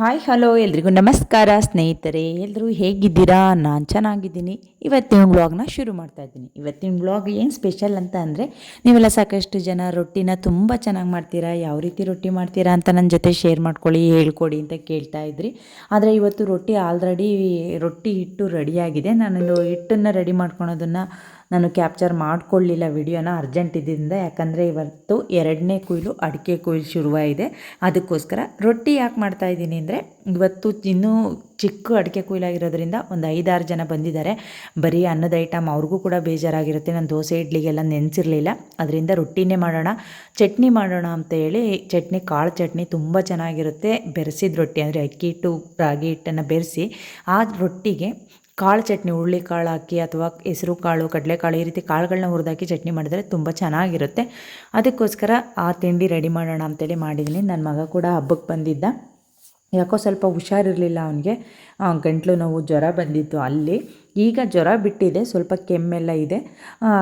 Hi, hello ಎಲ್ರಿಗೂ ನಮಸ್ಕಾರ ಸ್ನೇಹಿತರೆ. ಎಲ್ಲರೂ ಹೇಗಿದ್ದೀರಾ? ನಾನು ಚೆನ್ನಾಗಿದ್ದೀನಿ. ಇವತ್ತಿನ ವ್ಲಾಗ್ನ ಶುರು ಮಾಡ್ತಾ ಇದ್ದೀನಿ. ಇವತ್ತಿನ ವ್ಲಾಗ್ ಏನು ಸ್ಪೆಷಲ್ ಅಂತ ಅಂದರೆ, ನೀವೆಲ್ಲ ಸಾಕಷ್ಟು ಜನ ರೊಟ್ಟಿನ ತುಂಬ ಚೆನ್ನಾಗಿ ಮಾಡ್ತೀರಾ, ಯಾವ ರೀತಿ ರೊಟ್ಟಿ ಮಾಡ್ತೀರಾ ಅಂತ ನನ್ನ ಜೊತೆ ಶೇರ್ ಮಾಡ್ಕೊಳ್ಳಿ, ಹೇಳ್ಕೊಡಿ ಅಂತ ಕೇಳ್ತಾ ಇದ್ರಿ. ಆದರೆ ಇವತ್ತು ರೊಟ್ಟಿ ಆಲ್ರೆಡಿ ರೊಟ್ಟಿ ಹಿಟ್ಟು ರೆಡಿಯಾಗಿದೆ. ನಾನು ಹಿಟ್ಟನ್ನು ರೆಡಿ ಮಾಡ್ಕೊಳೋದನ್ನು ನಾನು ಕ್ಯಾಪ್ಚರ್ ಮಾಡಿಕೊಳ್ಳಿಲ್ಲ ವಿಡಿಯೋನ ಅರ್ಜೆಂಟ್ ಇದ್ದಿಂದ ಯಾಕಂದರೆ ಇವತ್ತು ಎರಡನೇ ಕುಯ್ಲು, ಅಡಿಕೆ ಕುಯ್ಲು ಶುರುವಾಗಿದೆ. ಅದಕ್ಕೋಸ್ಕರ ರೊಟ್ಟಿ ಯಾಕೆ ಮಾಡ್ತಾ ಇದ್ದೀನಿ ಅಂದರೆ, ಇವತ್ತು ಇನ್ನೂ ಚಿಕ್ಕ ಅಡಿಕೆ ಕುಯ್ಲಾಗಿರೋದ್ರಿಂದ ಒಂದು ಐದಾರು ಜನ ಬಂದಿದ್ದಾರೆ. ಬರೀ ಅನ್ನದ ಐಟಮ್ ಅವ್ರಿಗೂ ಕೂಡ ಬೇಜಾರಾಗಿರುತ್ತೆ. ನಾನು ದೋಸೆ, ಇಡ್ಲಿಗೆಲ್ಲ ನೆನೆಸಿರಲಿಲ್ಲ. ಅದರಿಂದ ರೊಟ್ಟಿನೇ ಮಾಡೋಣ, ಚಟ್ನಿ ಮಾಡೋಣ ಅಂತ ಹೇಳಿ ಚಟ್ನಿ, ಕಾಳು ಚಟ್ನಿ ತುಂಬ ಚೆನ್ನಾಗಿರುತ್ತೆ. ಬೆರೆಸಿದ ರೊಟ್ಟಿ ಅಂದರೆ ಅಕ್ಕಿ ಹಿಟ್ಟು, ರಾಗಿ ಹಿಟ್ಟನ್ನು ಬೆರೆಸಿ ಆ ರೊಟ್ಟಿಗೆ ಕಾಳು ಚಟ್ನಿ, ಹುರುಳಿ ಕಾಳು ಹಾಕಿ ಅಥವಾ ಹೆಸರು ಕಾಳು ಕಡಲೆಕಾಳು ಈ ರೀತಿ ಕಾಳುಗಳನ್ನ ಹುರಿದಾಕಿ ಚಟ್ನಿ ಮಾಡಿದರೆ ತುಂಬ ಚೆನ್ನಾಗಿರುತ್ತೆ. ಅದಕ್ಕೋಸ್ಕರ ಆ ತಿಂಡಿ ರೆಡಿ ಮಾಡೋಣ ಅಂತೇಳಿ ಮಾಡಿದ್ದೀನಿ. ನನ್ನ ಮಗ ಕೂಡ ಹಬ್ಬಕ್ಕೆ ಬಂದಿದ್ದ. ಯಾಕೋ ಸ್ವಲ್ಪ ಹುಷಾರಿರಲಿಲ್ಲ ಅವನಿಗೆ. ಗಂಟ್ಲು ನೋವು, ಜ್ವರ ಬಂದಿತ್ತು ಅಲ್ಲಿ. ಈಗ ಜ್ವರ ಬಿಟ್ಟಿದೆ, ಸ್ವಲ್ಪ ಕೆಮ್ಮೆಲ್ಲ ಇದೆ.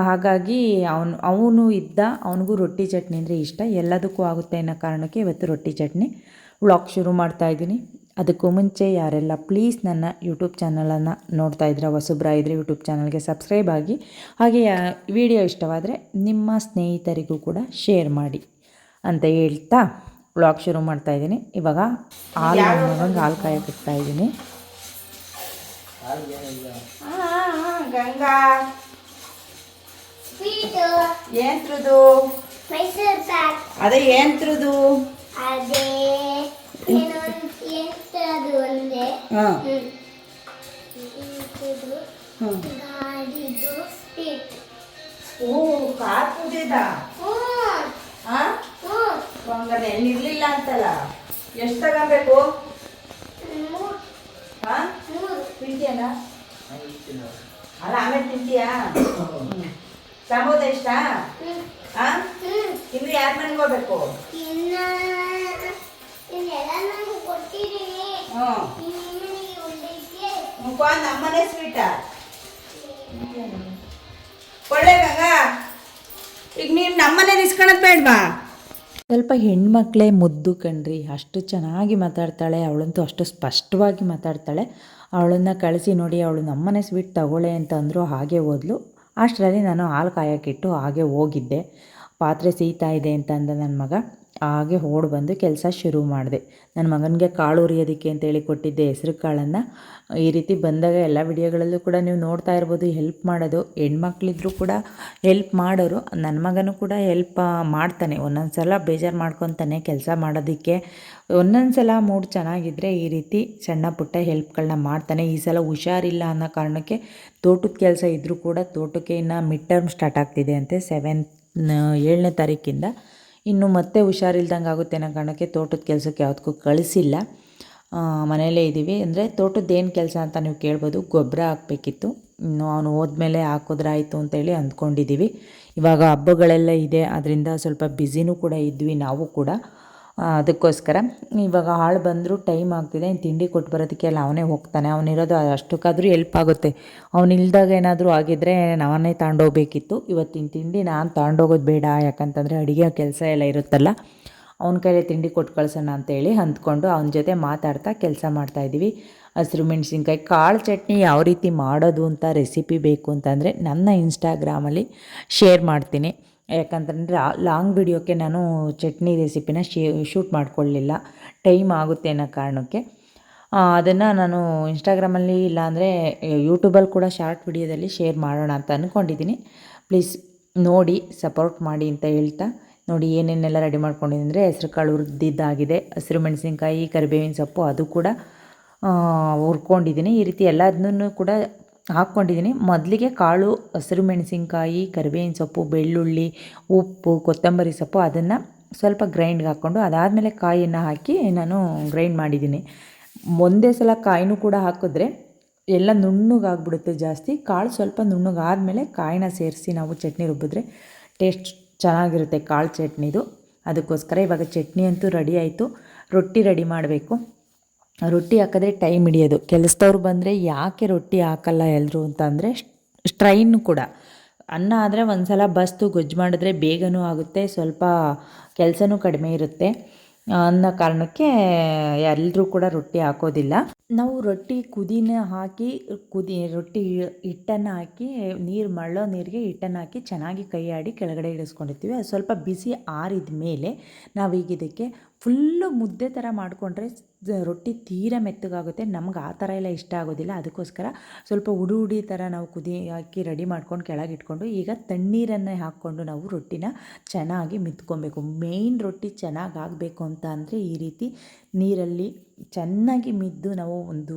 ಹಾಗಾಗಿ ಅವನು ಅವನು ಇದ್ದ, ಅವನಿಗೂ ರೊಟ್ಟಿ ಚಟ್ನಿ ಅಂದರೆ ಇಷ್ಟ. ಎಲ್ಲದಕ್ಕೂ ಆಗುತ್ತೆ ಅನ್ನೋ ಕಾರಣಕ್ಕೆ ಇವತ್ತು ರೊಟ್ಟಿ ಚಟ್ನಿ. ವ್ಲಾಗ್ ಶುರು ಮಾಡ್ತಾ ಇದ್ದೀನಿ. ಅದಕ್ಕೂ ಮುಂಚೆ ಯಾರೆಲ್ಲ ಪ್ಲೀಸ್ ನನ್ನ ಯೂಟ್ಯೂಬ್ ಚಾನಲನ್ನು ನೋಡ್ತಾ ಇದ್ರೆ ಹೊಸಬ್ರ ಇದ್ದರೆ ಯೂಟ್ಯೂಬ್ ಚಾನಲ್ಗೆ ಸಬ್ಸ್ಕ್ರೈಬ್ ಆಗಿ. ಹಾಗೆ ವಿಡಿಯೋ ಇಷ್ಟವಾದರೆ ನಿಮ್ಮ ಸ್ನೇಹಿತರಿಗೂ ಕೂಡ ಶೇರ್ ಮಾಡಿ ಅಂತ ಹೇಳ್ತಾ ಬ್ಲಾಗ್ ಶುರು ಮಾಡ್ತಾ ಇದ್ದೀನಿ. ಇವಾಗ ಹಾಲು ಮಗಂಗೆ ಹಾಲು ಕಾಯಕ್ಕೆ ಇಡ್ತಾ ಇದ್ದೀನಿ. ಗಂಗಾ. ಸ್ವೀಟು. ಏನ್ತ್ರದು ಮೈಸೂರು ಪ್ಯಾಕ್ ಅದೇ ಏನ್ತ್ರದು ಅದೇ ಹಾಂ. ಸ್ವೀಟ್ ಓ, ಕಾರ್ ಹಾಂ? ಹಂಗಾರೆ ಎಲ್ಲಿರ್ಲಿಲ್ಲ ಅಂತಲ್ಲ. ಎಷ್ಟು ತಗೋಬೇಕು? ಹಾಂ? ತಿಂತೀಯನ ಅಲ್ಲ, ಆಮೇಲೆ ತಿಂತೀಯಾ? ಸಾಂಬೋದ ಇಷ್ಟ? ಹಾಂ? ಇನ್ನು ಯಾರ ಮನೆಗೆ ಹೋಗ್ಬೇಕು? ನಮ್ಮನೆ ಸ್ವೀಟ ಈಗ ನೀನು ನಮ್ಮನೆ ಬೇಡವಾ ಸ್ವಲ್ಪ ಹೆಣ್ಮಕ್ಳೇ ಮುದ್ದು ಕಣ್ರಿ. ಅಷ್ಟು ಚೆನ್ನಾಗಿ ಮಾತಾಡ್ತಾಳೆ. ಅವಳಂತೂ ಅಷ್ಟು ಸ್ಪಷ್ಟವಾಗಿ ಮಾತಾಡ್ತಾಳೆ. ಅವಳನ್ನು ಕಳಿಸಿ ನೋಡಿ, ಅವಳು ನಮ್ಮನೆ ಸ್ವೀಟ್ ತಗೊಳ್ಳೆ ಅಂತ ಅಂದರು ಹಾಗೆ ಓದ್ಲು ಅಷ್ಟರಲ್ಲಿ ನಾನು ಹಾಲು ಕಾಯಕ್ಕಿಟ್ಟು ಹಾಗೆ ಹೋಗಿದ್ದೆ. ಪಾತ್ರೆ ಸೀತಾ ಇದೆ ಅಂತ ಅಂದ ನನ್ನ ಮಗ. ಹಾಗೆ ಓಡ್ ಬಂದು ಕೆಲಸ ಶುರು ಮಾಡಿದೆ. ನನ್ನ ಮಗನಿಗೆ ಕಾಳು ಉರಿಯೋದಕ್ಕೆ ಅಂತೇಳಿ ಕೊಟ್ಟಿದ್ದೆ ಹೆಸರು ಕಾಳನ್ನು. ಈ ರೀತಿ ಬಂದಾಗ ಎಲ್ಲ ವಿಡಿಯೋಗಳಲ್ಲೂ ಕೂಡ ನೀವು ನೋಡ್ತಾ ಇರ್ಬೋದು ಹೆಲ್ಪ್ ಮಾಡೋದು. ಹೆಣ್ಮಕ್ಳಿದ್ರು ಕೂಡ ಹೆಲ್ಪ್ ಮಾಡೋರು. ನನ್ನ ಮಗನೂ ಕೂಡ ಹೆಲ್ಪ್ ಮಾಡ್ತಾನೆ. ಒಂದೊಂದು ಸಲ ಬೇಜಾರು ಮಾಡ್ಕೊತಾನೆ ಕೆಲಸ ಮಾಡೋದಕ್ಕೆ. ಒಂದೊಂದು ಸಲ ಮೂಡ್ ಚೆನ್ನಾಗಿದ್ದರೆ ಈ ರೀತಿ ಸಣ್ಣ ಪುಟ್ಟ ಹೆಲ್ಪ್ಗಳನ್ನ ಮಾಡ್ತಾನೆ. ಈ ಸಲ ಹುಷಾರಿಲ್ಲ ಅನ್ನೋ ಕಾರಣಕ್ಕೆ ತೋಟದ ಕೆಲಸ ಇದ್ದರೂ ಕೂಡ ತೋಟಕ್ಕೆ ಇನ್ನು ಮಿಡ್ ಟರ್ಮ್ ಸ್ಟಾರ್ಟ್ ಆಗ್ತಿದೆ ಅಂತೆ. ಸೆವೆಂತ್ ಏಳನೇ ತಾರೀಕಿಂದ ಇನ್ನು ಮತ್ತೆ ಹುಷಾರಿಲ್ದಂಗೆ ಆಗುತ್ತೆ ಅನ್ನೋ ಕಾರಣಕ್ಕೆ ತೋಟದ ಕೆಲಸಕ್ಕೆ ಯಾವುದಕ್ಕೂ ಕಳಿಸಿಲ್ಲ. ಮನೆಯಲ್ಲೇ ಇದ್ದೀವಿ. ಅಂದರೆ ತೋಟದ ಏನು ಕೆಲಸ ಅಂತ ನೀವು ಕೇಳ್ಬೋದು. ಗೊಬ್ಬರ ಹಾಕಬೇಕಿತ್ತು. ಇನ್ನು ಅವನು ಹೋದ್ಮೇಲೆ ಹಾಕಿದ್ರಾಯಿತು ಅಂತೇಳಿ ಅಂದ್ಕೊಂಡಿದ್ದೀವಿ. ಇವಾಗ ಹಬ್ಬಗಳೆಲ್ಲ ಇದೆ. ಅದರಿಂದ ಸ್ವಲ್ಪ ಬ್ಯುಸಿನೂ ಕೂಡ ಇದ್ವಿ ನಾವು ಕೂಡ. ಅದಕ್ಕೋಸ್ಕರ. ಇವಾಗ ಆಳು ಬಂದರೂ ಟೈಮ್ ಆಗ್ತಿದೆ ತಿಂಡಿ ಕೊಟ್ಟು ಬರೋದಕ್ಕೆ ಎಲ್ಲ ಅವನೇ ಹೋಗ್ತಾನೆ. ಅವನಿರೋದು ಅಷ್ಟಕ್ಕಾದರೂ ಹೆಲ್ಪ್ ಆಗುತ್ತೆ. ಅವನು ಇಲ್ದಾಗ ಏನಾದರೂ ಆಗಿದ್ದರೆ ನಾನೇ ತಗೊಂಡೋಗ್ಬೇಕಿತ್ತು ಇವತ್ತಿನ ತಿಂಡಿ ನಾನು ತಗೊಂಡೋಗೋದು ಬೇಡ, ಯಾಕಂತಂದರೆ ಅಡುಗೆ ಕೆಲಸ ಎಲ್ಲ ಇರುತ್ತಲ್ಲ. ಅವನ ಕೈಲೇ ತಿಂಡಿ ಕೊಟ್ಟು ಕಳ್ಸೋಣ ಅಂತೇಳಿ ಅಂದ್ಕೊಂಡು ಅವನ ಜೊತೆ ಮಾತಾಡ್ತಾ ಕೆಲಸ ಮಾಡ್ತಾಯಿದ್ದೀವಿ ಹಸಿರು ಮೆಣಸಿನ್ಕಾಯಿ, ಕಾಳು ಚಟ್ನಿ ಯಾವ ರೀತಿ ಮಾಡೋದು ಅಂತ ರೆಸಿಪಿ ಬೇಕು ಅಂತಂದರೆ ನನ್ನ ಇನ್ಸ್ಟಾಗ್ರಾಮಲ್ಲಿ ಶೇರ್ ಮಾಡ್ತೀನಿ. ಯಾಕಂತಂದರೆ ಲಾಂಗ್ ವಿಡಿಯೋಕ್ಕೆ ನಾನು ಚಟ್ನಿ ರೆಸಿಪಿನ ಶೂಟ್ ಮಾಡಿಕೊಳ್ಳಿಲ್ಲ. ಟೈಮ್ ಆಗುತ್ತೆ ಅನ್ನೋ ಕಾರಣಕ್ಕೆ. ಅದನ್ನು ನಾನು ಇನ್ಸ್ಟಾಗ್ರಾಮಲ್ಲಿ ಇಲ್ಲಾಂದರೆ ಯೂಟ್ಯೂಬಲ್ಲಿ ಕೂಡ ಶಾರ್ಟ್ ವಿಡಿಯೋದಲ್ಲಿ ಶೇರ್ ಮಾಡೋಣ ಅಂತ ಅಂದ್ಕೊಂಡಿದ್ದೀನಿ ಪ್ಲೀಸ್ ನೋಡಿ ಸಪೋರ್ಟ್ ಮಾಡಿ ಅಂತ ಹೇಳ್ತಾ, ನೋಡಿ ಏನೇನೆಲ್ಲ ರೆಡಿ ಮಾಡ್ಕೊಂಡಿದ್ದೀನಿ ಅಂದರೆ ಹೆಸ್ರು ಕಾಳು ಹುರಿದಿದ್ದಾಗಿದೆ ಹಸಿರು ಮೆಣಸಿನ್ಕಾಯಿ, ಕರಿಬೇವಿನ ಸೊಪ್ಪು, ಅದು ಕೂಡ ಹುರ್ಕೊಂಡಿದ್ದೀನಿ ಈ ರೀತಿ ಎಲ್ಲದನ್ನೂ ಕೂಡ ಹಾಕ್ಕೊಂಡಿದ್ದೀನಿ. ಮೊದಲಿಗೆ ಕಾಳು, ಹಸಿರು ಮೆಣಸಿನ್ಕಾಯಿ, ಕರಿಬೇವಿನ ಸೊಪ್ಪು, ಬೆಳ್ಳುಳ್ಳಿ, ಉಪ್ಪು, ಕೊತ್ತಂಬರಿ ಸೊಪ್ಪು ಅದನ್ನು ಸ್ವಲ್ಪ ಗ್ರೈಂಡ್ಗೆ ಹಾಕ್ಕೊಂಡು ಅದಾದಮೇಲೆ ಕಾಯಿಯನ್ನು ಹಾಕಿ ನಾನು ಗ್ರೈಂಡ್ ಮಾಡಿದ್ದೀನಿ. ಒಂದೇ ಸಲ ಕಾಯಿನೂ ಕೂಡ ಹಾಕಿದ್ರೆ ಎಲ್ಲ ನುಣ್ಣಗಾಗ್ಬಿಡುತ್ತೆ ಜಾಸ್ತಿ. ಕಾಳು ಸ್ವಲ್ಪ ನುಣ್ಣಗಾದಮೇಲೆ ಕಾಯಿನ ಸೇರಿಸಿ ನಾವು ಚಟ್ನಿ ರುಬ್ಬಿದ್ರೆ ಟೇಸ್ಟ್ ಚೆನ್ನಾಗಿರುತ್ತೆ ಕಾಳು ಚಟ್ನಿದು. ಅದಕ್ಕೋಸ್ಕರ ಇವಾಗ ಚಟ್ನಿ ಅಂತೂ ರೆಡಿ ಆಯಿತು. ರೊಟ್ಟಿ ರೆಡಿ ಮಾಡಬೇಕು. ರೊಟ್ಟಿ ಹಾಕಿದ್ರೆ ಟೈಮ್ ಹಿಡಿಯೋದು. ಕೆಲಸದವ್ರು ಬಂದರೆ ಯಾಕೆ ರೊಟ್ಟಿ ಹಾಕಲ್ಲ ಎಲ್ಲರೂ ಅಂತ ಅಂದರೆ ಸ್ಟ್ರೈನ್ ಕೂಡ. ಅನ್ನ ಆದರೆ ಒಂದು ಸಲ ಬಸ್ತು ಗೊಜ್ಜು ಮಾಡಿದ್ರೆ ಬೇಗನೂ ಆಗುತ್ತೆ, ಸ್ವಲ್ಪ ಕೆಲಸನೂ ಕಡಿಮೆ ಇರುತ್ತೆ. ಅನ್ನೋ ಕಾರಣಕ್ಕೆ ಎಲ್ಲರೂ ಕೂಡ ರೊಟ್ಟಿ ಹಾಕೋದಿಲ್ಲ. ನಾವು ರೊಟ್ಟಿ ಕುದಿನ ಹಾಕಿ, ಕುದಿ, ರೊಟ್ಟಿ ಹಿಟ್ಟನ್ನು ಹಾಕಿ, ನೀರು, ಮಳ್ಳೋ ನೀರಿಗೆ ಹಿಟ್ಟನ್ನು ಹಾಕಿ ಚೆನ್ನಾಗಿ ಕೈ ಆಡಿ ಕೆಳಗಡೆ ಇಳಿಸ್ಕೊಂಡಿರ್ತೀವಿ. ಅದು ಸ್ವಲ್ಪ ಬಿಸಿ ಆರಿದ ಮೇಲೆ ನಾವೀಗ ಇದಕ್ಕೆ ಫುಲ್ಲು ಮುದ್ದೆ ಥರ ಮಾಡಿಕೊಂಡ್ರೆ ರೊಟ್ಟಿ ತೀರ ಮೆತ್ತಗಾಗುತ್ತೆ. ನಮ್ಗೆ ಆ ಥರ ಎಲ್ಲ ಇಷ್ಟ ಆಗೋದಿಲ್ಲ. ಅದಕ್ಕೋಸ್ಕರ ಸ್ವಲ್ಪ ಉಡಿ ಉಡಿ ಥರ ನಾವು ಕುದಿ, ಹಾಕಿ ರೆಡಿ ಮಾಡ್ಕೊಂಡು ಕೆಳಗಿಟ್ಕೊಂಡು ಈಗ ತಣ್ಣೀರನ್ನೇ ಹಾಕ್ಕೊಂಡು ನಾವು ರೊಟ್ಟಿನ ಚೆನ್ನಾಗಿ ಮಿತ್ಕೊಬೇಕು. ಮೇಯ್ನ್ ರೊಟ್ಟಿ ಚೆನ್ನಾಗಿ ಆಗಬೇಕು ಅಂತ ಅಂದರೆ ಈ ರೀತಿ ನೀರಲ್ಲಿ ಚೆನ್ನಾಗಿ ಮಿದ್ದು ನಾವು ಒಂದು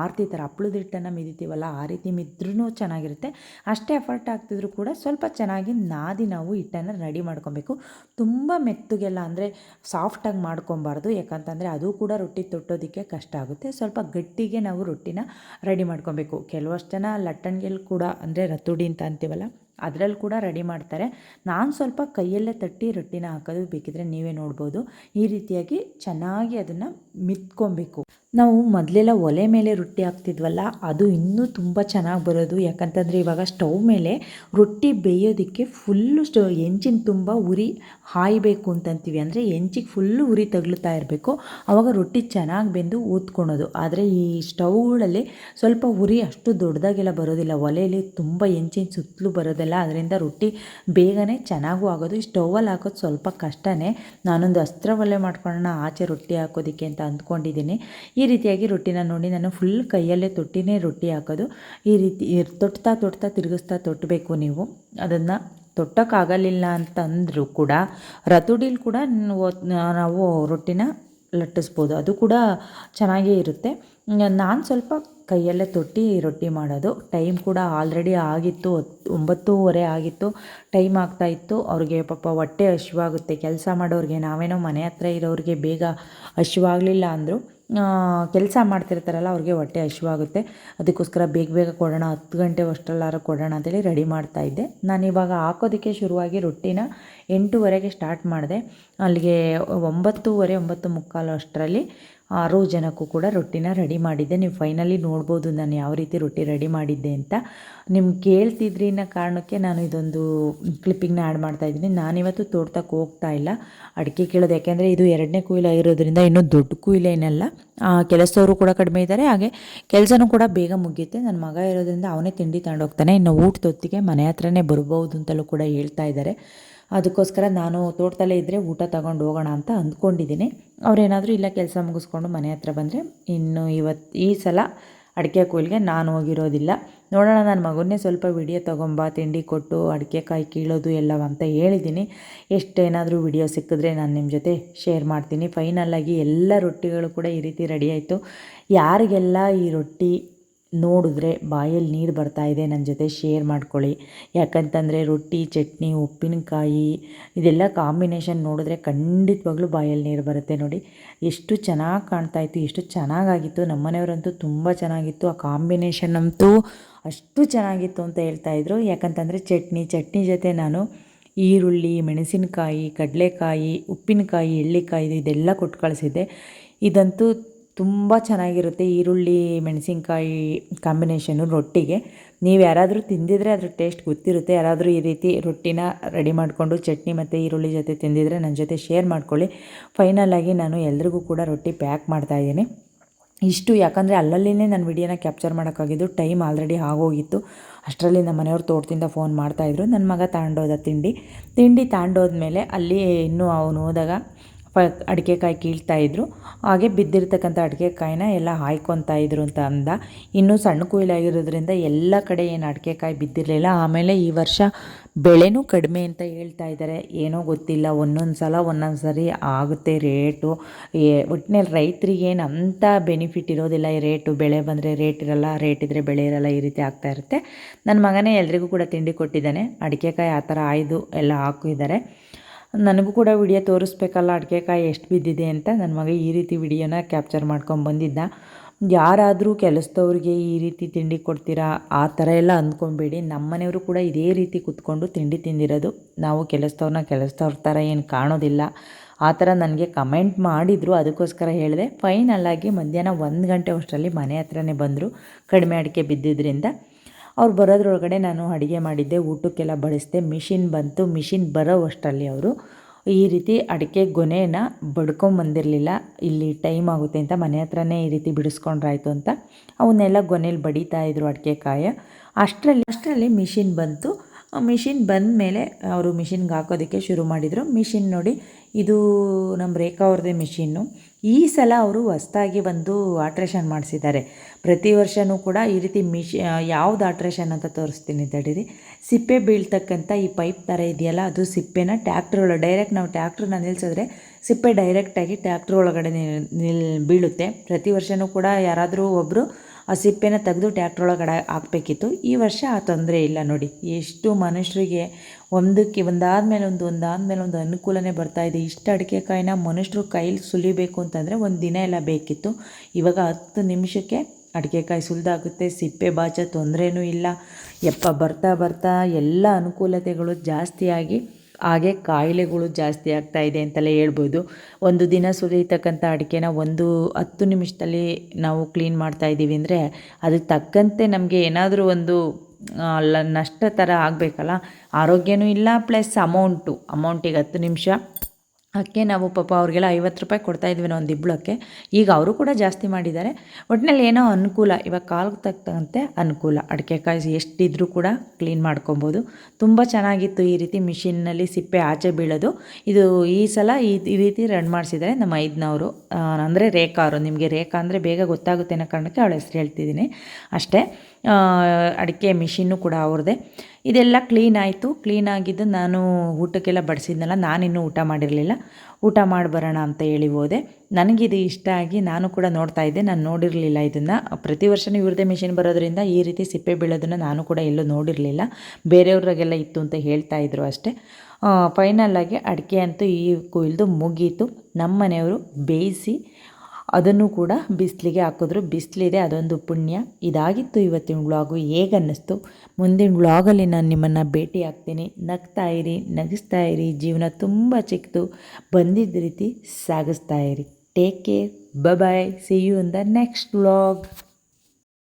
ಆರತಿ ಥರ ಹಪ್ಪಳದ ಹಿಟ್ಟನ್ನು ಮಿದಿತೀವಲ್ಲ ಆ ರೀತಿ ಮಿದ್ರೂ ಚೆನ್ನಾಗಿರುತ್ತೆ. ಅಷ್ಟೇ ಎಫರ್ಟ್ ಆಗ್ತಿದ್ರು ಕೂಡ ಸ್ವಲ್ಪ ಚೆನ್ನಾಗಿ ನಾದಿ ನಾವು ಹಿಟ್ಟನ್ನು ರೆಡಿ ಮಾಡ್ಕೊಬೇಕು. ತುಂಬ ಮೆತ್ತಗೆಲ್ಲ ಅಂದರೆ ಸಾಫ್ಟಾಗಿ ಮಾಡ್ಕೊಬಾರ್ದು. ಯಾಕಂತಂದರೆ ಅದು ಕೂಡ ರೊಟ್ಟಿ ತೊಟ್ಟೋದಕ್ಕೆ ಕಷ್ಟ ಆಗುತ್ತೆ. ಸ್ವಲ್ಪ ಗಟ್ಟಿಗೆ ನಾವು ರೊಟ್ಟಿನ ರೆಡಿ ಮಾಡ್ಕೊಬೇಕು. ಕೆಲವಷ್ಟು ಜನ ಲಟ್ಟಣಿಗೆಲ್ಲಿ ಕೂಡ, ಅಂದರೆ ರತುಡಿ ಅಂತ ಅಂತೀವಲ್ಲ, ಅದರಲ್ಲಿ ಕೂಡ ರೆಡಿ ಮಾಡ್ತಾರೆ. ನಾನು ಸ್ವಲ್ಪ ಕೈಯಲ್ಲೇ ತಟ್ಟಿ ರೊಟ್ಟಿನ ಹಾಕೋದು ಬೇಕಿದ್ರೆ ನೀವೇ ನೋಡ್ಬೋದು. ಈ ರೀತಿಯಾಗಿ ಚೆನ್ನಾಗಿ ಅದನ್ನು ಮಿತ್ಕೊಬೇಕು. ನಾವು ಮೊದಲೆಲ್ಲ ಒಲೆ ಮೇಲೆ ರೊಟ್ಟಿ ಹಾಕ್ತಿದ್ವಲ್ಲ, ಅದು ಇನ್ನೂ ತುಂಬ ಚೆನ್ನಾಗಿ ಬರೋದು. ಯಾಕಂತಂದರೆ ಇವಾಗ ಸ್ಟವ್ ಮೇಲೆ ರೊಟ್ಟಿ ಬೇಯೋದಕ್ಕೆ ಫುಲ್ಲು ಸ್ಟ ಹೆಂಚಿನ ತುಂಬ ಉರಿ ಹಾಯಬೇಕು ಅಂತಂತೀವಿ. ಅಂದರೆ ಹೆಂಚಿಗೆ ಫುಲ್ಲು ಉರಿ ತಗಲುತ್ತಾ ಇರಬೇಕು. ಆವಾಗ ರೊಟ್ಟಿ ಚೆನ್ನಾಗಿ ಬೆಂದು ಊದ್ಕೊಳೋದು ಆದರೆ ಈ ಸ್ಟವ್ಗಳಲ್ಲಿ ಸ್ವಲ್ಪ ಉರಿ ಅಷ್ಟು ದೊಡ್ಡದಾಗೆಲ್ಲ ಬರೋದಿಲ್ಲ. ಒಲೆಯಲ್ಲಿ ತುಂಬ ಹೆಂಚಿನ ಸುತ್ತಲೂ ಬರೋದಿಲ್ಲ. ಅದರಿಂದ ರೊಟ್ಟಿ ಬೇಗನೆ ಚೆನ್ನಾಗೂ ಆಗೋದು. ಈ ಸ್ಟವಲ್ಲಿ ಹಾಕೋದು ಸ್ವಲ್ಪ ಕಷ್ಟನೇ. ನಾನೊಂದು ಅಸ್ತ್ರ ಒಲೆ ಮಾಡ್ಕೊಳ್ಳೋಣ, ಆಚೆ ರೊಟ್ಟಿ ಹಾಕೋದಕ್ಕೆ ಅಂತ ಅಂದ್ಕೊಂಡಿದ್ದೀನಿ. ಈ ರೀತಿಯಾಗಿ ರೊಟ್ಟಿನ ನೋಡಿ ನಾನು ಫುಲ್ ಕೈಯಲ್ಲೇ ತೊಟ್ಟಿನೇ ರೊಟ್ಟಿ ಹಾಕೋದು. ಈ ರೀತಿ ತೊಟ್ತಾ ತೊಟ್ತಾ ತಿರುಗಿಸ್ತಾ ತೊಟ್ಟಬೇಕು ನೀವು. ಅದನ್ನು ತೊಟ್ಟೋಕ್ಕಾಗಲಿಲ್ಲ ಅಂತಂದರೂ ಕೂಡ, ರತುಡಿಲಿ ಕೂಡ ನಾವು ರೊಟ್ಟಿನ ಲಟ್ಟಿಸ್ಬೋದು. ಅದು ಕೂಡ ಚೆನ್ನಾಗೇ ಇರುತ್ತೆ. ನಾನು ಸ್ವಲ್ಪ ಕೈಯಲ್ಲೇ ತೊಟ್ಟಿ ರೊಟ್ಟಿ ಮಾಡೋದು. ಟೈಮ್ ಕೂಡ ಆಲ್ರೆಡಿ ಆಗಿತ್ತು, ಒಂಬತ್ತೂವರೆ ಆಗಿತ್ತು, ಟೈಮ್ ಆಗ್ತಾಯಿತ್ತು ಅವ್ರಿಗೆ ಪಾಪ ಹೊಟ್ಟೆ ಹಸಿವಾಗುತ್ತೆ. ಕೆಲಸ ಮಾಡೋರಿಗೆ, ನಾವೇನೋ ಮನೆ ಹತ್ರ ಇರೋರಿಗೆ ಬೇಗ ಹಸಿವಾಗಲಿಲ್ಲ ಅಂದರು ಕೆಲಸ ಮಾಡ್ತಿರ್ತಾರಲ್ಲ, ಅವ್ರಿಗೆ ಹೊಟ್ಟೆ ಹಶ್ವಾಗುತ್ತೆ. ಅದಕ್ಕೋಸ್ಕರ ಬೇಗ ಬೇಗ ಕೊಡೋಣ, ಹತ್ತು ಗಂಟೆ ಅಷ್ಟರಲ್ಲಾರ ಕೊಡೋಣ ಅಂತೇಳಿ ರೆಡಿ ಮಾಡ್ತಾಯಿದ್ದೆ ನಾನು ಇವಾಗ ಹಾಕೋದಕ್ಕೆ ಶುರುವಾಗಿ ರೊಟ್ಟಿನ ಎಂಟೂವರೆಗೆ ಸ್ಟಾರ್ಟ್ ಮಾಡಿದೆ. ಅಲ್ಲಿಗೆ ಒಂಬತ್ತೂವರೆ, ಒಂಬತ್ತು ಮುಕ್ಕಾಲು ಅಷ್ಟರಲ್ಲಿ ಆರು ಜನಕ್ಕೂ ಕೂಡ ರೊಟ್ಟಿನ ರೆಡಿ ಮಾಡಿದ್ದೆ. ನೀವು ಫೈನಲಿ ನೋಡ್ಬೋದು ನಾನು ಯಾವ ರೀತಿ ರೊಟ್ಟಿ ರೆಡಿ ಮಾಡಿದ್ದೆ ಅಂತ. ನಿಮ್ಗೆ ಕೇಳ್ತಿದ್ರಿ ಅನ್ನೋ ಕಾರಣಕ್ಕೆ ನಾನು ಇದೊಂದು ಕ್ಲಿಪ್ಪಿಂಗ್ನ ಆ್ಯಡ್ ಮಾಡ್ತಾಯಿದ್ದೀನಿ ನಾನಿವತ್ತು ತೋಟಕ್ಕೆ ಹೋಗ್ತಾ ಇಲ್ಲ. ಅಡಿಕೆ ಕೀಳೋದು ಯಾಕೆಂದರೆ ಇದು ಎರಡನೇ ಕುಯಿಲ ಇರೋದ್ರಿಂದ ಇನ್ನೂ ದೊಡ್ಡ ಕುಯಿಲೇನಲ್ಲ. ಕೆಲಸದವರು ಕೂಡ ಕಡಿಮೆ ಇದ್ದಾರೆ. ಹಾಗೆ ಕೆಲಸನೂ ಕೂಡ ಬೇಗ ಮುಗಿಯುತ್ತೆ. ನನ್ನ ಮಗ ಇರೋದ್ರಿಂದ ಅವನೇ ತಿಂಡಿ ತಗೊಂಡೋಗ್ತಾನೆ. ಇನ್ನು ಊಟದೊತ್ತಿಗೆ ಮನೆ ಹತ್ರನೇ ಬರ್ಬೋದು ಅಂತಲೂ ಕೂಡ ಹೇಳ್ತಾ ಇದ್ದಾರೆ. ಅದಕ್ಕೋಸ್ಕರ ನಾನು ತೋಟದಲ್ಲೇ ಇದ್ದರೆ ಊಟ ತಗೊಂಡು ಹೋಗೋಣ ಅಂತ ಅಂದ್ಕೊಂಡಿದ್ದೀನಿ. ಅವರೇನಾದರೂ ಇಲ್ಲ ಕೆಲಸ ಮುಗಿಸ್ಕೊಂಡು ಮನೆ ಹತ್ರ ಬಂದರೆ ಇನ್ನು ಇವತ್ತು ಈ ಸಲ ಅಡಿಕೆ ಕೊಯ್ಲಿಗೆ ನಾನು ಹೋಗಿರೋದಿಲ್ಲ. ನೋಡೋಣ ನನ್ನ ಮಗನ್ನೇ ಸ್ವಲ್ಪ ವಿಡಿಯೋ ತೊಗೊಂಬ, ತಿಂಡಿ ಕೊಟ್ಟು ಅಡಿಕೆ ಕಾಯಿ ಕೀಳೋದು ಎಲ್ಲವ ಅಂತ ಹೇಳಿದ್ದೀನಿ. ಎಷ್ಟೇನಾದರೂ ವಿಡಿಯೋ ಸಿಕ್ಕಿದ್ರೆ ನಾನು ನಿಮ್ಮ ಜೊತೆ ಶೇರ್ ಮಾಡ್ತೀನಿ. ಫೈನಲ್ಲಾಗಿ ಎಲ್ಲ ರೊಟ್ಟಿಗಳು ಕೂಡ ಈ ರೀತಿ ರೆಡಿ ಆಯಿತು. ಯಾರಿಗೆಲ್ಲ ಈ ರೊಟ್ಟಿ ನೋಡಿದ್ರೆ ಬಾಯಲ್ಲಿ ನೀರು ಬರ್ತಾ ಇದೆ ನನ್ನ ಜೊತೆ ಶೇರ್ ಮಾಡ್ಕೊಳ್ಳಿ. ಯಾಕಂತಂದರೆ ರೊಟ್ಟಿ, ಚಟ್ನಿ, ಉಪ್ಪಿನಕಾಯಿ, ಇದೆಲ್ಲ ಕಾಂಬಿನೇಷನ್ ನೋಡಿದ್ರೆ ಖಂಡಿತವಾಗ್ಲೂ ಬಾಯಲ್ಲಿ ನೀರು ಬರುತ್ತೆ ನೋಡಿ. ಎಷ್ಟು ಚೆನ್ನಾಗಿ ಕಾಣ್ತಾ ಇತ್ತು, ಎಷ್ಟು ಚೆನ್ನಾಗಾಗಿತ್ತು. ನಮ್ಮನೆಯವರಂತೂ ತುಂಬ ಚೆನ್ನಾಗಿತ್ತು. ಆ ಕಾಂಬಿನೇಷನ್ ಅಂತೂ ಅಷ್ಟು ಚೆನ್ನಾಗಿತ್ತು ಅಂತ ಹೇಳ್ತಾಯಿದ್ರು ಯಾಕಂತಂದರೆ ಚಟ್ನಿ ಚಟ್ನಿ ಜೊತೆ ನಾನು ಈರುಳ್ಳಿ, ಮೆಣಸಿನಕಾಯಿ, ಕಡಲೆಕಾಯಿ, ಉಪ್ಪಿನಕಾಯಿ, ಎಳ್ಳಿಕಾಯಿ, ಇದೆಲ್ಲ ಕೊಟ್ಟು ಕಳಿಸಿದ್ದೆ. ಇದಂತೂ ತುಂಬ ಚೆನ್ನಾಗಿರುತ್ತೆ ಈರುಳ್ಳಿ, ಮೆಣಸಿನ್ಕಾಯಿ ಕಾಂಬಿನೇಷನು ರೊಟ್ಟಿಗೆ. ನೀವು ಯಾರಾದರೂ ತಿಂದಿದ್ರೆ ಅದ್ರ ಟೇಸ್ಟ್ ಗೊತ್ತಿರುತ್ತೆ. ಯಾರಾದರೂ ಈ ರೀತಿ ರೊಟ್ಟಿನ ರೆಡಿ ಮಾಡಿಕೊಂಡು ಚಟ್ನಿ ಮತ್ತು ಈರುಳ್ಳಿ ಜೊತೆ ತಿಂದಿದ್ರೆ ನನ್ನ ಜೊತೆ ಶೇರ್ ಮಾಡ್ಕೊಳ್ಳಿ. ಫೈನಲಾಗಿ ನಾನು ಎಲ್ರಿಗೂ ಕೂಡ ರೊಟ್ಟಿ ಪ್ಯಾಕ್ ಮಾಡ್ತಾಯಿದ್ದೀನಿ ಇಷ್ಟು ಯಾಕಂದರೆ ಅಲ್ಲಲ್ಲಿನೇ ನಾನು ವಿಡಿಯೋನ ಕ್ಯಾಪ್ಚರ್ ಮಾಡೋಕ್ಕಾಗಿದ್ದು ಟೈಮ್ ಆಲ್ರೆಡಿ ಆಗೋಗಿತ್ತು. ಅಷ್ಟರಲ್ಲಿ ನಮ್ಮ ಮನೆಯವ್ರು ತೋಟದಿಂದ ಫೋನ್ ಮಾಡ್ತಾಯಿದ್ರು ನನ್ನ ಮಗ ತಗೊಂಡೋದ ತಿಂಡಿ. ತಿಂಡಿ ತಗೊಂಡೋದ್ಮೇಲೆ ಅಲ್ಲಿ ಇನ್ನೂ ಅವನು ಹೋದಾಗ ಪ ಅಡಿಕೆಕಾಯಿ ಕೀಳ್ತಾಯಿದ್ರು ಹಾಗೆ ಬಿದ್ದಿರ್ತಕ್ಕಂಥ ಅಡಿಕೆಕಾಯಿನ ಎಲ್ಲ ಹಾಯ್ಕೊತಾ ಇದ್ರು ಅಂತ ಅಂದ. ಇನ್ನೂ ಸಣ್ಣ ಕುಯಿಲಾಗಿರೋದ್ರಿಂದ ಎಲ್ಲ ಕಡೆ ಏನು ಅಡಿಕೆಕಾಯಿ ಬಿದ್ದಿರಲಿಲ್ಲ. ಆಮೇಲೆ ಈ ವರ್ಷ ಬೆಳೆನೂ ಕಡಿಮೆ ಅಂತ ಹೇಳ್ತಾ ಇದ್ದಾರೆ. ಏನೋ ಗೊತ್ತಿಲ್ಲ. ಒಂದೊಂದು ಸಲ ಒಂದೊಂದು ಸರಿ ಆಗುತ್ತೆ ರೇಟು. ಒಟ್ಟಿನಲ್ಲಿ ರೈತರಿಗೆ ಏನು ಅಂಥ ಬೆನಿಫಿಟ್ ಇರೋದಿಲ್ಲ. ಈ ರೇಟು ಬೆಳೆ ಬಂದರೆ ರೇಟ್ ಇರಲ್ಲ, ರೇಟ್ ಇದ್ದರೆ ಬೆಳೆ ಇರಲ್ಲ, ಈ ರೀತಿ ಆಗ್ತಾ ಇರುತ್ತೆ. ನನ್ನ ಮಗನೇ ಎಲ್ರಿಗೂ ಕೂಡ ತಿಂಡಿ ಕೊಟ್ಟಿದ್ದಾನೆ. ಅಡಿಕೆಕಾಯಿ ಆ ಥರ ಆಯ್ದು ಎಲ್ಲ ಹಾಕಿದ್ದಾರೆ. ನನಗೂ ಕೂಡ ವಿಡಿಯೋ ತೋರಿಸ್ಬೇಕಲ್ಲ ಅಡಿಕೆಕಾಯಿ ಎಷ್ಟು ಬಿದ್ದಿದೆ ಅಂತ ನನ್ನ ಮಗ ಈ ರೀತಿ ವಿಡಿಯೋನ ಕ್ಯಾಪ್ಚರ್ ಮಾಡ್ಕೊಂಡು ಬಂದಿದ್ದ. ಯಾರಾದರೂ ಕೆಲಸದವ್ರಿಗೆ ಈ ರೀತಿ ತಿಂಡಿ ಕೊಡ್ತೀರಾ, ಆ ಥರ ಎಲ್ಲ ಅಂದ್ಕೊಬೇಡಿ ನಮ್ಮನೆಯವರು ಕೂಡ ಇದೇ ರೀತಿ ಕುತ್ಕೊಂಡು ತಿಂಡಿ ತಿಂದಿರೋದು. ನಾವು ಕೆಲಸದವ್ರನ್ನ ಕೆಲಸದವ್ರ ಥರ ಏನು ಕಾಣೋದಿಲ್ಲ. ಆ ಥರ ನನಗೆ ಕಮೆಂಟ್ ಮಾಡಿದರು. ಅದಕ್ಕೋಸ್ಕರ ಹೇಳಿದೆ ಫೈನಲ್ಲಾಗಿ ಮಧ್ಯಾಹ್ನ ಒಂದು ಗಂಟೆ ಅಷ್ಟರಲ್ಲಿ ಮನೆ ಹತ್ರನೇ ಬಂದರು. ಕಡಿಮೆ ಅಡಿಕೆ ಬಿದ್ದಿದ್ದರಿಂದ ಅವ್ರು ಬರೋದ್ರೊಳಗಡೆ ನಾನು ಅಡುಗೆ ಮಾಡಿದ್ದೆ, ಊಟಕ್ಕೆಲ್ಲ ಬಡಿಸ್ದೆ ಮಿಷಿನ್ ಬಂತು, ಮಿಷಿನ್ ಬರೋ ಅಷ್ಟರಲ್ಲಿ ಅವರು ಈ ರೀತಿ ಅಡಿಕೆ ಗೊನೆನ ಬಡ್ಕೊಂಬಂದಿರಲಿಲ್ಲ. ಇಲ್ಲಿ ಟೈಮ್ ಆಗುತ್ತೆ ಅಂತ ಮನೆ ಹತ್ರನೇ ಈ ರೀತಿ ಬಿಡಿಸ್ಕೊಂಡ್ರಾಯ್ತು ಅಂತ ಅವನ್ನೆಲ್ಲ ಗೊನೆಯಲ್ಲಿ ಬಡಿತಾ ಇದ್ರು ಅಡಿಕೆ ಕಾಯ. ಅಷ್ಟರಲ್ಲಿ ಅಷ್ಟರಲ್ಲಿ ಮಿಷಿನ್ ಬಂತು. ಮಿಷಿನ್ ಬಂದ ಮೇಲೆ ಅವರು ಮಿಷಿನ್ಗೆ ಹಾಕೋದಕ್ಕೆ ಶುರು ಮಾಡಿದರು. ಮಿಷಿನ್ ನೋಡಿ, ಇದು ನಮ್ಮ ರೇಖಾ ಅವ್ರದ್ದೇ ಮಿಷಿನ್ನು. ಈ ಸಲ ಅವರು ಹೊಸ್ದಾಗಿ ಒಂದು ಆಟ್ರೇಷನ್ ಮಾಡಿಸಿದ್ದಾರೆ. ಪ್ರತಿ ವರ್ಷವೂ ಕೂಡ ಈ ರೀತಿ ಮಿಷಿ ಯಾವ್ದು ಆಟ್ರೇಷನ್ ಅಂತ ತೋರಿಸ್ತೀನಿ ತಡೀರಿ. ಸಿಪ್ಪೆ ಬೀಳ್ತಕ್ಕಂಥ ಈ ಪೈಪ್ ಥರ ಇದೆಯಲ್ಲ, ಅದು ಸಿಪ್ಪೆನ ಟ್ಯಾಕ್ಟ್ರ್ ಡೈರೆಕ್ಟ್ ನಾವು ಟ್ಯಾಕ್ಟ್ರನ್ನ ನಿಲ್ಲಿಸಿದ್ರೆ ಸಿಪ್ಪೆ ಡೈರೆಕ್ಟಾಗಿ ಟ್ಯಾಕ್ಟ್ರ್ ಒಳಗಡೆ ನಿಲ್ ಬೀಳುತ್ತೆ. ಪ್ರತಿ ವರ್ಷವೂ ಕೂಡ ಯಾರಾದರೂ ಒಬ್ಬರು ಆ ಸಿಪ್ಪೆನ ತೆಗೆದು ಟ್ಯಾಕ್ಟ್ರ್ ಒಳಗಡೆ ಹಾಕಬೇಕಿತ್ತು. ಈ ವರ್ಷ ಆ ತೊಂದರೆ ಇಲ್ಲ ನೋಡಿ. ಎಷ್ಟು ಮನುಷ್ಯರಿಗೆ ಒಂದಕ್ಕೆ ಒಂದಾದ ಮೇಲೆ ಒಂದು ಒಂದಾದ ಮೇಲೆ ಒಂದು ಅನುಕೂಲನೇ ಇದೆ. ಇಷ್ಟು ಅಡಿಕೆ ಕಾಯಿನ ಮನುಷ್ಯರು ಕೈಲಿ ಸುಲಿಬೇಕು ಅಂತಂದರೆ ಒಂದು ದಿನ ಎಲ್ಲ ಬೇಕಿತ್ತು. ಇವಾಗ ಹತ್ತು ನಿಮಿಷಕ್ಕೆ ಅಡಿಕೆಕಾಯಿ ಸುಲಿದಾಗುತ್ತೆ. ಸಿಪ್ಪೆ ಬಾಚ ತೊಂದರೆನೂ ಇಲ್ಲ. ಯಪ್ಪ, ಬರ್ತಾ ಬರ್ತಾ ಎಲ್ಲ ಅನುಕೂಲತೆಗಳು ಜಾಸ್ತಿಯಾಗಿ ಹಾಗೆ ಕಾಯಿಲೆಗಳು ಜಾಸ್ತಿ ಆಗ್ತಾ ಇದೆ ಅಂತಲೇ ಹೇಳ್ಬೋದು. ಒಂದು ದಿನ ಸುರಿಯತಕ್ಕಂಥ ಅಡಿಕೆನ ಒಂದು ಹತ್ತು ನಿಮಿಷದಲ್ಲಿ ನಾವು ಕ್ಲೀನ್ ಮಾಡ್ತಾ ಇದ್ದೀವಿ ಅಂದರೆ ಅದಕ್ಕೆ ತಕ್ಕಂತೆ ನಮಗೆ ಏನಾದರೂ ಒಂದು ಆ, ಲ ನಷ್ಟ ಥರ ಆಗಬೇಕಲ್ಲ? ಆರೋಗ್ಯನೂ ಇಲ್ಲ ಪ್ಲಸ್ ಅಮೌಂಟು. ಅಮೌಂಟಿಗೆ ಹತ್ತು ನಿಮಿಷ. ಅದಕ್ಕೆ ನಾವು ಪಾಪ ಅವ್ರಿಗೆಲ್ಲ ಐವತ್ತು ರೂಪಾಯಿ ಕೊಡ್ತಾ ಇದ್ವಿ ಒಂದು ಇಬ್ಳಕ್ಕೆ. ಈಗ ಅವರು ಕೂಡ ಜಾಸ್ತಿ ಮಾಡಿದ್ದಾರೆ. ಒಟ್ಟಿನಲ್ಲಿ ಏನೋ ಅನುಕೂಲ, ಇವಾಗ ಕಾಲ್ಗೆ ತಕ್ಕಂತೆ ಅನುಕೂಲ. ಅಡಿಕೆ ಕಾಯಿಸಿ ಎಷ್ಟಿದ್ರೂ ಕೂಡ ಕ್ಲೀನ್ ಮಾಡ್ಕೊಬೋದು. ತುಂಬ ಚೆನ್ನಾಗಿತ್ತು ಈ ರೀತಿ ಮಿಷಿನ್ನಲ್ಲಿ ಸಿಪ್ಪೆ ಆಚೆ ಬೀಳೋದು. ಇದು ಈ ಸಲ ಈ ಈ ರೀತಿ ರನ್ ಮಾಡಿಸಿದ್ದಾರೆ ನಮ್ಮ ಐದನವರು. ಅಂದರೆ ರೇಖಾ ಅವರು. ನಿಮಗೆ ರೇಖಾ ಅಂದರೆ ಬೇಗ ಗೊತ್ತಾಗುತ್ತೆ ಅನ್ನೋ ಕಾರಣಕ್ಕೆ ಅವಳ ಹೆಸರು ಹೇಳ್ತಿದ್ದೀನಿ. ಅಷ್ಟೇ ಅಡಿಕೆ ಮಿಷಿನ್ನು ಕೂಡ ಅವ್ರದ್ದೇ. ಇದೆಲ್ಲ ಕ್ಲೀನ್ ಆಯಿತು. ಕ್ಲೀನ್ ಆಗಿದ್ದು ನಾನು ಊಟಕ್ಕೆಲ್ಲ ಬಡಿಸಿದ್ನಲ್ಲ, ನಾನಿನ್ನೂ ಊಟ ಮಾಡಿರಲಿಲ್ಲ. ಊಟ ಮಾಡಿ ಬರೋಣ ಅಂತ ಹೇಳಿ ಹೋದೆ. ನನಗಿದು ಇಷ್ಟ ಆಗಿ ನಾನು ಕೂಡ ನೋಡ್ತಾ ಇದ್ದೆ. ನಾನು ನೋಡಿರಲಿಲ್ಲ ಇದನ್ನು. ಪ್ರತಿ ವರ್ಷವೂ ಇವ್ರದ್ದೇ ಮಿಷಿನ್ ಬರೋದ್ರಿಂದ ಈ ರೀತಿ ಸಿಪ್ಪೆ ಬೀಳೋದನ್ನು ನಾನು ಕೂಡ ಎಲ್ಲೂ ನೋಡಿರಲಿಲ್ಲ. ಬೇರೆಯವ್ರಿಗೆಲ್ಲ ಇತ್ತು ಅಂತ ಹೇಳ್ತಾ ಇದ್ರು ಅಷ್ಟೇ. ಫೈನಲ್ಲಾಗಿ ಅಡಿಕೆ ಅಂತೂ ಈ ಕುಯ್ದು ಮುಗೀತು. ನಮ್ಮ ಮನೆಯವರು ಬೇಯಿಸಿ ಅದನ್ನು ಕೂಡ ಬಿಸಿಲಿಗೆ ಹಾಕಿದ್ರು. ಬಿಸಿಲಿದೆ, ಅದೊಂದು ಪುಣ್ಯ. ಇದಾಗಿತ್ತು ಇವತ್ತಿನ ವ್ಲಾಗು. ಹೇಗನ್ನಿಸ್ತು ಮುಂದಿನ ವ್ಲಾಗಲ್ಲಿ ನಾನು ನಿಮ್ಮನ್ನು ಭೇಟಿ ಆಗ್ತೀನಿ. ನಗ್ತಾ ಇರಿ, ನಗಿಸ್ತಾ ಇರಿ. ಜೀವನ ತುಂಬ ಚಿಕ್ಕದು ಬಂದಿದ್ದ ರೀತಿ ಸಾಗಿಸ್ತಾ ಇರಿ. Take care bye see you in the next vlog